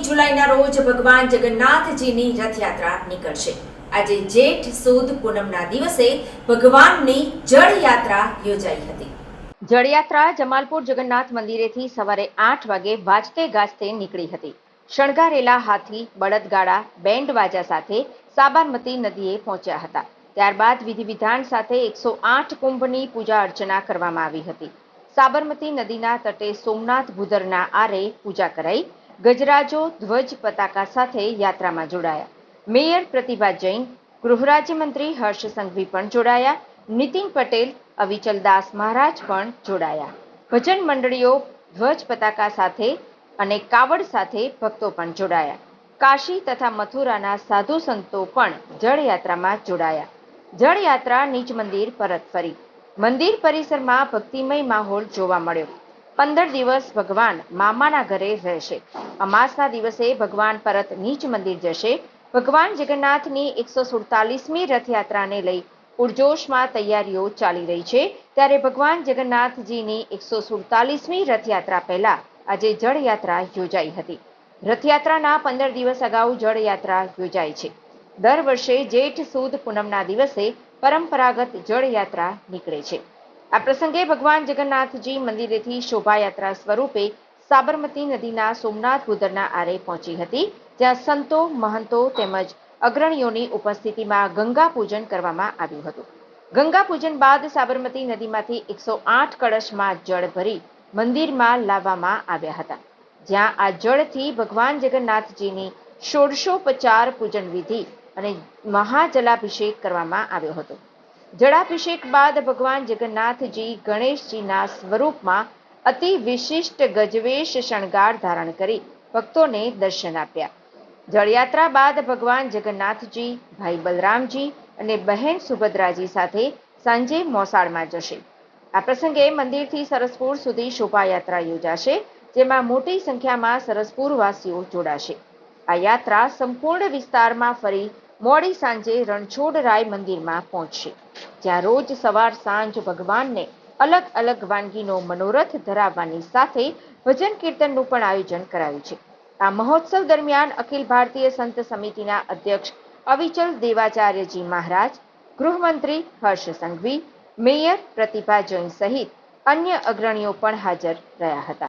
રોજ ભગવાન જગન્નાથજીની રથયાત્રા નીકળશે. આજે જેઠ, સુદ, પૂનમના દિવસે ભગવાનની જળયાત્રા યોજાઈ હતી. જળયાત્રા જમાલપુર જગન્નાથ મંદિરેથી સવારે આઠ વાગે વાજતે ગાજતે નીકળી હતી. શણગારેલા હાથી, બળદગાડા, બેન્ડ વાજા સાથે સાબરમતી નદીએ પહોંચ્યા હતા. ત્યારબાદ વિધિ વિધાન સાથે એકસો આઠ કુંભની પૂજા અર્ચના કરવામાં આવી હતી. સાબરમતી નદીના તટે સોમનાથ ભૂદરના આરે પૂજા કરાઈ. ગજરાજો ધ્વજ પતાકા સાથે યાત્રામાં જોડાયા. મેયર પ્રતિભા જૈન ગૃહરાજ્યમંત્રી હર્ષ સંઘવી પણ જોડાયા. નીતિન પટેલ અવિચલદાસ મહારાજ પણ જોડાયા. ભજન મંડળીઓ ધ્વજ પતાકા સાથે અને કાવડ સાથે ભક્તો પણ જોડાયા. કાશી તથા મથુરાના સાધુ સંતો પણ જળયાત્રામાં જોડાયા. જળયાત્રા નીચ મંદિર પરત ફરી. મંદિર પરિસરમાં ભક્તિમય માહોલ જોવા મળ્યો. પંદર દિવસ ભગવાન મામાના ઘરે રહેશે. અમાસના દિવસે ભગવાન પરત નીચ મંદિર જશે. ભગવાન જગન્નાથની એકસો સુડતાલીસમી રથયાત્રાને લઈ પૂરજોશમાં તૈયારીઓ ચાલી રહી છે. ત્યારે ભગવાન જગન્નાથજીની એકસો સુડતાલીસમી રથયાત્રા પહેલા આજે જળયાત્રા યોજાઈ હતી. રથયાત્રાના પંદર દિવસ અગાઉ જળયાત્રા યોજાય છે. દર વર્ષે જેઠ સુદ પૂનમના દિવસે પરંપરાગત જળયાત્રા નીકળે છે. આ પ્રસંગે ભગવાન જગન્નાથજી મંદિરેથી શોભાયાત્રા સ્વરૂપે સાબરમતી નદીના સોમનાથ ભૂદરના આરે પહોંચી હતી, જ્યાં સંતો, મહંતો તેમજ અગ્રણીઓની ઉપસ્થિતિમાં ગંગા પૂજન કરવામાં આવ્યું હતું. ગંગા પૂજન બાદ સાબરમતી નદીમાંથી એકસો આઠ કળશમાં જળ ભરી મંદિરમાં લાવવામાં આવ્યા હતા. જ્યાં આ જળથી ભગવાન જગન્નાથજીની ષોડશોપચાર પૂજન વિધિ અને મહાજલાભિષેક કરવામાં આવ્યો હતો. જળાભિષેક બાદ ભગવાન જગન્નાથજી ગણેશજીના સ્વરૂપમાં અતિ વિશિષ્ટ ગજવેશ શણગાર ધારણ કરી ભક્તોને દર્શન આપ્યા. જળયાત્રા બાદ ભગવાન જગન્નાથજી, ભાઈ બલરામજી અને બહેન સુભદ્રાજી સાથે સાંજે મોસાળમાં જશે. આ પ્રસંગે મંદિરથી સરસપુર સુધી શોભાયાત્રા યોજાશે, જેમાં મોટી સંખ્યામાં સરસપુર વાસીઓ જોડાશે. આ યાત્રા સંપૂર્ણ વિસ્તારમાં ફરી મોડી સાંજે રણછોડરાય મંદિરમાં પહોંચશે. જ્યાં રોજ સવાર સાંજ ભગવાનને અલગ અલગ વાનગીનો મનોરથ ધરાવવાની સાથે ભજન કીર્તનનું પણ આયોજન કરાયું છે. આ મહોત્સવ દરમિયાન અખિલ ભારતીય સંત સમિતિના અધ્યક્ષ અવિચલ દેવાચાર્યજી મહારાજ, ગૃહમંત્રી હર્ષ સંઘવી, મેયર પ્રતિભા જૈન સહિત અન્ય અગ્રણીઓ પણ હાજર રહ્યા હતા.